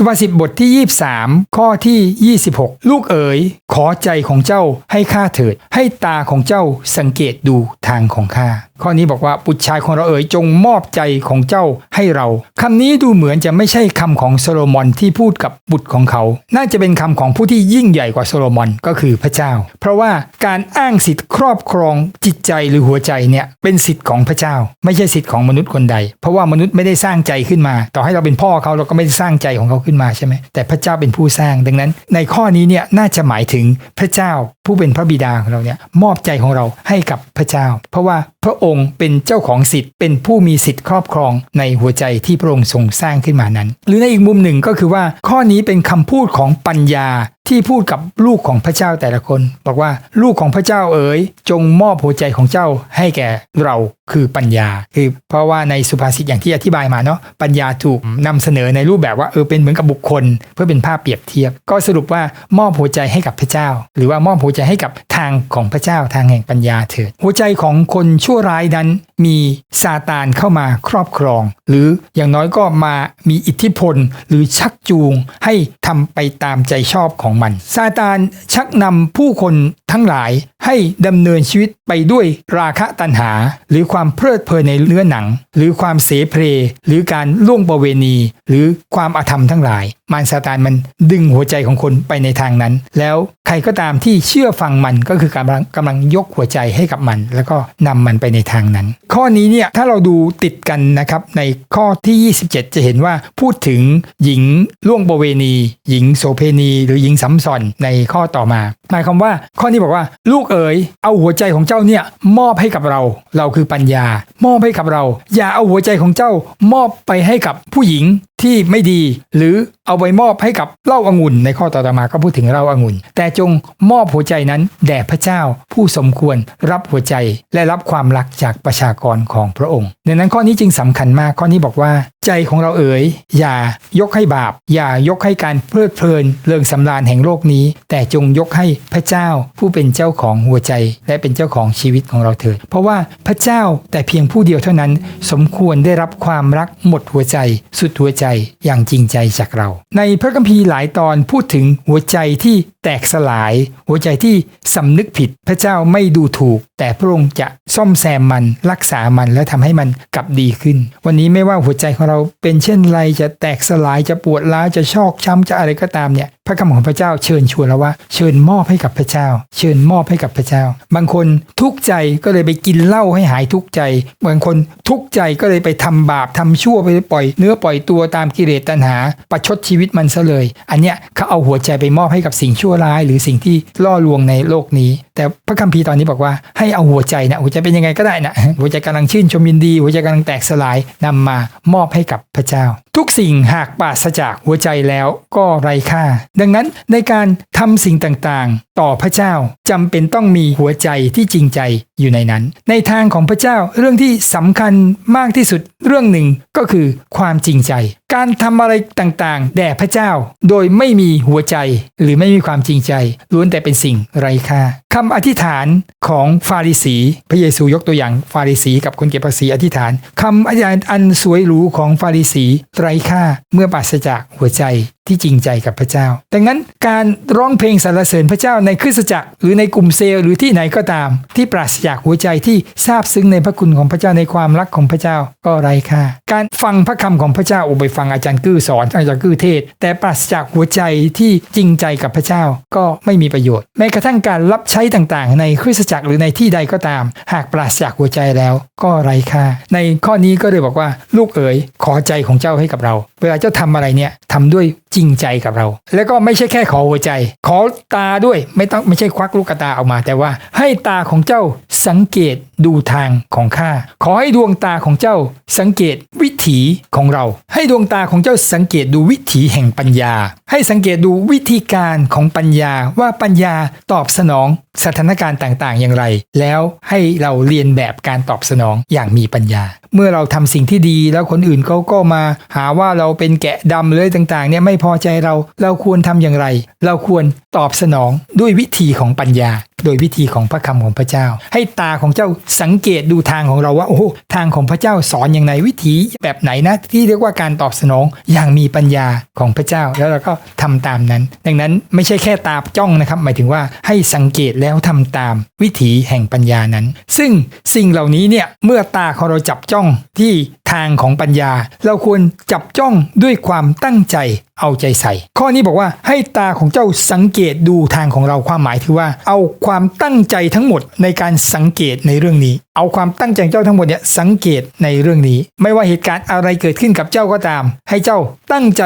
สุภาษิตบทที่ 23 ข้อที่ 26 ลูกเอ๋ย ขอใจของเจ้าให้ข้าเถิด ให้ตาของเจ้าสังเกตดูทางของข้า ข้อนี้บอกว่าบุตรชายของเราเอ๋ยจงมอบใจของเจ้าให้เราคำนี้ดูเหมือนจะไม่ใช่คำของโซโลมอนที่พูดกับบุตรของเขา น่าจะเป็นคำของผู้ที่ยิ่งใหญ่กว่าโซโลมอนก็คือพระเจ้า เพราะว่าการอ้างสิทธิ์ครอบครองจิตใจหรือหัวใจเนี่ยเป็นสิทธิ์ของพระเจ้า ไม่ใช่สิทธิ์ของมนุษย์คนใด เพราะว่ามนุษย์ไม่ได้สร้างใจขึ้นมา ต่อให้เราเป็นพ่อเขาเราก็ไม่ได้สร้างใจของเขาขึ้นมาใช่ไหมแต่พระเจ้าเป็นผู้สร้าง ดังนั้น ในข้อนี้เนี่ยน่าจะหมายถึงพระเจ้าผู้เป็นพระบิดาของเราเนี่ยมอบใจของเราให้กับพระเจ้า เพราะว่าพระองค์เป็นเจ้าของสิทธิ์ เป็นผู้มีสิทธิ์ครอบครองในหัวใจที่พระองค์ทรงสร้างขึ้นมานั้น หรือในอีกมุมหนึ่งก็คือว่าข้อนี้เป็นคำพูดของปัญญา ที่พูดกับลูกของพระเจ้าแต่ละคน บอกว่าลูกของพระเจ้าเอ๋ยจงมอบหัวใจของเจ้าให้แก่เราคือปัญญา คือเพราะว่าในสุภาษิตอย่างที่อธิบายมาเนาะปัญญาถูกนำเสนอในรูปแบบว่าเออเป็นเหมือนกับบุคคล เพื่อเป็นภาพเปรียบเทียบ ก็สรุปว่ามอบหัวใจให้กับพระเจ้า หรือว่ามอบหัวใจให้กับทางของพระเจ้าทางแห่งปัญญาเถิดหัวใจของคนชั่วร้ายนั้น มีซาตานเข้ามาครอบครอง หรืออย่างน้อยก็มามีอิทธิพลหรือชักจูงให้ทำไปตามใจชอบของมัน ซาตานชักนำผู้คนทั้งหลายให้ดำเนินชีวิตไปด้วยราคะตัณหา หรือความเพลิดเพลินในเนื้อหนัง หรือความเสเพลหรือการล่วงประเวณี หรือความอาธรรมทั้งหลาย มารซาตานมันดึงหัวใจของคนไปในทางนั้น แล้วใครก็ตามที่เชื่อฟังมันก็คือกำลังกำลังยกหัวใจให้กับมัน แล้วก็นำมันไปในทางนั้น ข้อนี้เนี่ยถ้าเราดูติดกันนะครับในข้อที่ 27 จะเห็นว่าพูดถึงหญิงล่วงประเวณี หญิงโสเพณี หรือหญิงสัมสอนในข้อต่อมา หมายความว่าข้อนี้บอกว่า ลูกเอ๋ยเอาหัวใจของเจ้าเนี่ยมอบให้กับเรา เราคือปัญญา มอบให้กับเรา อย่าเอาหัวใจของเจ้ามอบไปให้กับผู้หญิง ที่ไม่ดี หรือเอาไปมอบให้กับเล้าอางุ่น ในข้อต่อมาก็พูดถึงเล้าอางุ่น แต่จงมอบหัวใจนั้นแด่พระเจ้าผู้สมควรรับหัวใจและรับความรักจากประชากรของพระองค์ดังนั้นข้อนี้จึงสำคัญมากข้อนี้บอกว่า ใจของเราเอ๋ยอย่ายกให้บาป อย่ายกให้การเพลิดเพลินเริงสำราญแห่งโลกนี้ แต่จงยกให้พระเจ้าผู้เป็นเจ้าของหัวใจ และเป็นเจ้าของชีวิตของเราเถิดเพราะว่าพระเจ้าแต่เพียงผู้เดียวเท่านั้น สมควรได้รับความรักหมดหัวใจ สุดหัวใจอย่างจริงใจจากเรา ในพระคัมภีร์หลายตอนพูดถึงหัวใจที่แตกสลาย หัวใจที่สำนึกผิด พระเจ้าไม่ดูถูก แต่พระองค์จะซ่อมแซมมันรักษามันและทำให้มันกลับดีขึ้น วันนี้ไม่ว่าหัวใจของเราเป็นเช่นไรจะแตกสลายจะปวดร้าวจะชอกช้ำจะอะไรก็ตามเนี่ยพระคำของพระเจ้าเชิญชวนเราว่า เชิญมอบให้กับพระเจ้า เชิญมอบให้กับพระเจ้า บางคนทุกข์ใจก็เลยไปกินเหล้าให้หายทุกข์ใจบางคนทุกข์ใจก็เลยไปทำบาปทำชั่วไปปล่อย เนื้อปล่อยตัวตามกิเลสตัณหา ประชดชีวิตมันซะเลย อันเนี้ยเขาเอาหัวใจไปมอบให้กับสิ่งชั่วร้าย หรือสิ่งที่ล่อลวงในโลกนี้ แต่พระคัมภีร์ตอนนี้บอกว่าให้เอาหัวใจนะหัวใจเป็นยังไงก็ได้นะหัวใจกำลังชื่นชมยินดี หัวใจกำลังแตกสลายนำมามอบให้กับพระเจ้า ทุกสิ่งหากปราศจากหัวใจแล้วก็ไร้ค่า ดังนั้นในการทำสิ่งต่างๆ ต่อพระเจ้าจำเป็นต้องมีหัวใจที่จริงใจอยู่ในนั้น ในทางของพระเจ้าเรื่องที่สำคัญมากที่สุดเรื่องหนึ่งก็คือความจริงใจ การทำอะไรต่างๆ แด่พระเจ้า โดยไม่มีหัวใจหรือไม่มีความจริงใจ ล้วนแต่เป็นสิ่งไร้ค่าคำอธิษฐานของฟาริสี พระเยซูยกตัวอย่างฟาริสี กับคนเก็บภาษีอธิษฐานคำอธิษฐานอันสวยหรูของฟาริสีไร้ค่าเมื่อปราศจากหัวใจที่จริงใจกับพระเจ้า ดังนั้นการร้องเพลงสรรเสริญพระเจ้าในคริสตจักรหรือในกลุ่มเซลล์หรือที่ไหนก็ตาม ที่ปราศจากหัวใจที่ซาบซึ้งในพระคุณของพระเจ้าในความรักของพระเจ้าก็ไร้ค่า การฟังพระคำของพระเจ้าอุไปฟังอาจารย์กื้อสอนอาจารย์กื้อเทศ แต่ปราศจากหัวใจที่จริงใจกับพระเจ้าก็ไม่มีประโยชน์ แม้กระทั่งการรับใช้ต่างๆ ในคริสตจักรหรือในที่ใดก็ตาม หากปราศจากหัวใจแล้วก็ไร้ค่า ในข้อนี้ก็เลยบอกว่าลูกเอ๋ยขอใจของเจ้าให้กับเรา เวลาเจ้าทำอะไรเนี่ยทำด้วยจริงใจกับเรา แล้วก็ไม่ใช่แค่ขอหัวใจ ขอตาด้วยไม่ต้องไม่ใช่ควักลูกตาออกมา แต่ว่าให้ตาของเจ้าสังเกตดูทางของข้า ขอให้ดวงตาของเจ้าสังเกตวิถีของเรา ให้ดวงตาของเจ้าสังเกตดูวิถีแห่งปัญญา ให้สังเกตดูวิธีการของปัญญาว่าปัญญาตอบสนองสถานการณ์ต่างๆ อย่างไร แล้วให้เราเรียนแบบการตอบสนองอย่างมีปัญญา เมื่อเราทำสิ่งที่ดีแล้วคนอื่นเขาก็มาหาว่าเราเป็นแกะดำเลยต่างๆเนี่ยไม่พอใจเรา เราควรทำอย่างไร เราควรตอบสนองด้วยวิธีของปัญญา โดยวิธีของพระคำของพระเจ้า ให้ตาของเจ้าสังเกตดูทางของเราว่าโอ้ทางของพระเจ้าสอนอย่างไรวิธีแบบไหนนะที่เรียกว่าการตอบสนองอย่างมีปัญญาของพระเจ้า แล้วเราก็ทำตามนั้น ดังนั้นไม่ใช่แค่ตาจ้องนะครับ หมายถึงว่าให้สังเกตแล้วทำตามวิถีแห่งปัญญานั้น ซึ่งสิ่งเหล่านี้เนี่ยเมื่อตาของเราจับจ้องที่ทางของปัญญา เราควรจับจ้องด้วยความตั้งใจเอาใจใส่ ข้อนี้บอกว่าให้ตาของเจ้าสังเกตดูทางของเราความหมายคือว่า เอาความตั้งใจทั้งหมดในการสังเกตในเรื่องนี้ เอาความตั้งใจเจ้าทั้งหมดเนี่ยสังเกตในเรื่องนี้ ไม่ว่าเหตุการณ์อะไรเกิดขึ้นกับเจ้าก็ตาม ให้เจ้าตั้งใจ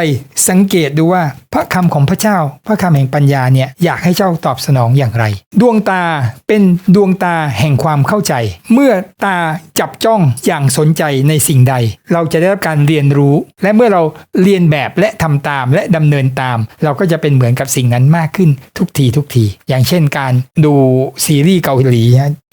สังเกตดูว่าพระคำของพระเจ้า พระคำแห่งปัญญาเนี่ยอยากให้เจ้าตอบสนองอย่างไร ดวงตาเป็นดวงตาแห่งความเข้าใจ เมื่อตาจับจ้องอย่างสนใจในสิ่งใดเราจะได้รับการเรียนรู้ และเมื่อเราเรียนแบบและทำตามและดำเนินตาม เราก็จะเป็นเหมือนกับสิ่งนั้นมากขึ้นทุกทีทุกที อย่างเช่นการดูซีรีส์เกาหลี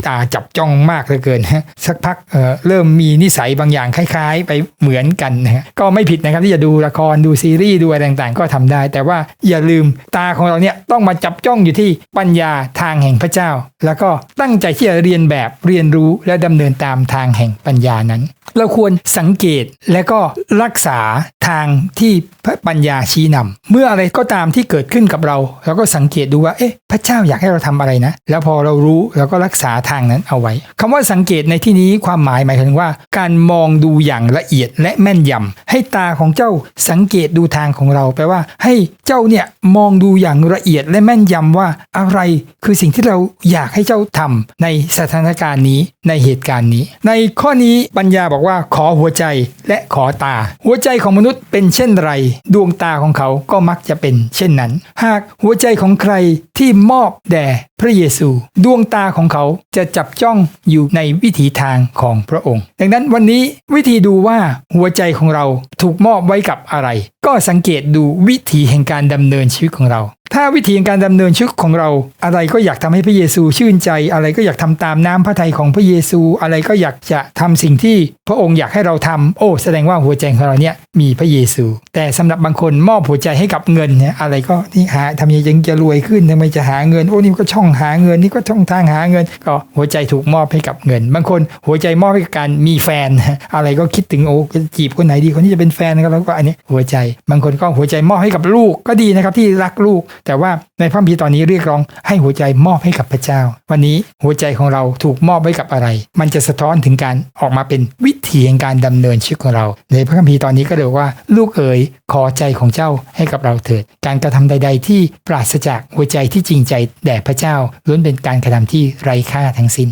ตาจับจ้องมากเหลือเกินฮะสักพักเเริ่มมีนิสัยบางอย่างคล้าย ๆ ไปเหมือนกันนะฮะก็ไม่ผิดนะครับที่จะดูละครดูซีรีส์ดูอะไรต่างๆ ก็ทำได้ แต่ว่าอย่าลืมตาของเราเนี่ยต้องมาจับจ้องอยู่ที่ปัญญาทางแห่งพระเจ้า แล้วก็ตั้งใจที่จะเรียนแบบเรียนรู้และดำเนินตามทางแห่งปัญญานั้น เราควรสังเกตและก็รักษาทางที่พระปัญญาชี้นำเมื่ออะไรก็ตามที่เกิดขึ้นกับเรา เราก็สังเกตดูว่าเอ๊ะพระเจ้าอยากให้เราทำอะไรนะ แล้วพอเรารู้เราก็รักษาทางนั้นเอาไว้คำว่าสังเกตในที่นี้ความหมายหมายถึงว่า การมองดูอย่างละเอียดและแม่นยำให้ตาของเจ้าสังเกตดูทางของเราแปลว่า ให้เจ้าเนี่ยมองดูอย่างละเอียดและแม่นยำว่าอะไรคือสิ่งที่เราอยากให้เจ้าทำในสถานการณ์นี้ในเหตุการณ์นี้ ในข้อนี้ปัญญาบอกว่าขอหัวใจและขอตา หัวใจของมนุษย์เป็นเช่นไร ดวงตาของเขาก็มักจะเป็น เช่นนั้น หากหัวใจของใครที่มอบแด่พระเยซู ดวงตาของเขาจะจับจ้องอยู่ในวิถีทางของพระองค์ ดังนั้นวันนี้วิธีดูว่าหัวใจของเราถูกมอบไว้กับอะไร ก็สังเกตดูวิถีแห่งการดำเนินชีวิตของเรา ถ้าวิธีการดำเนินชีวิตของเรา อะไรก็อยากทำให้พระเยซูชื่นใจ อะไรก็อยากทำตามน้ำพระทัยของพระเยซู อะไรก็อยากจะทำสิ่งที่พระองค์อยากให้เราทำโอ้ แสดงว่าหัวใจของเราเนี่ยมีพระเยซู แต่สำหรับบางคนมอบหัวใจให้กับเงินเนี่ยอะไรก็นี่หาทำยังไงจะรวยขึ้นทำไมจะหาเงินโอ้นี่ก็ช่องหาเงินนี่ก็ช่องทางหาเงิน ก็หัวใจถูกมอบให้กับเงิน บางคนหัวใจมอบให้กับการมีแฟน อะไรก็คิดถึงโอ้จะจีบคนไหนดีคนที่จะเป็นแฟนนะครับแล้วก็อันนี้หัวใจ บางคนก็หัวใจมอบให้กับลูกก็ดีนะครับที่รักลูกแต่ว่าในพระคัมภีร์ตอนนี้เรียกร้องให้หัวใจมอบให้กับพระเจ้า วันนี้หัวใจของเราถูกมอบไว้กับอะไร มันจะสะท้อนถึงการออกมาเป็นวิถีแห่งการดำเนินชีวิตของเรา ในพระคัมภีร์ตอนนี้ก็เรียกว่า ลูกเอ๋ยขอใจของเจ้าให้กับเราเถิด การกระทำใด ๆ ที่ปราศจากหัวใจที่จริงใจแด่พระเจ้าล้วนเป็นการกระทำที่ไร้ค่าทั้งสิ้น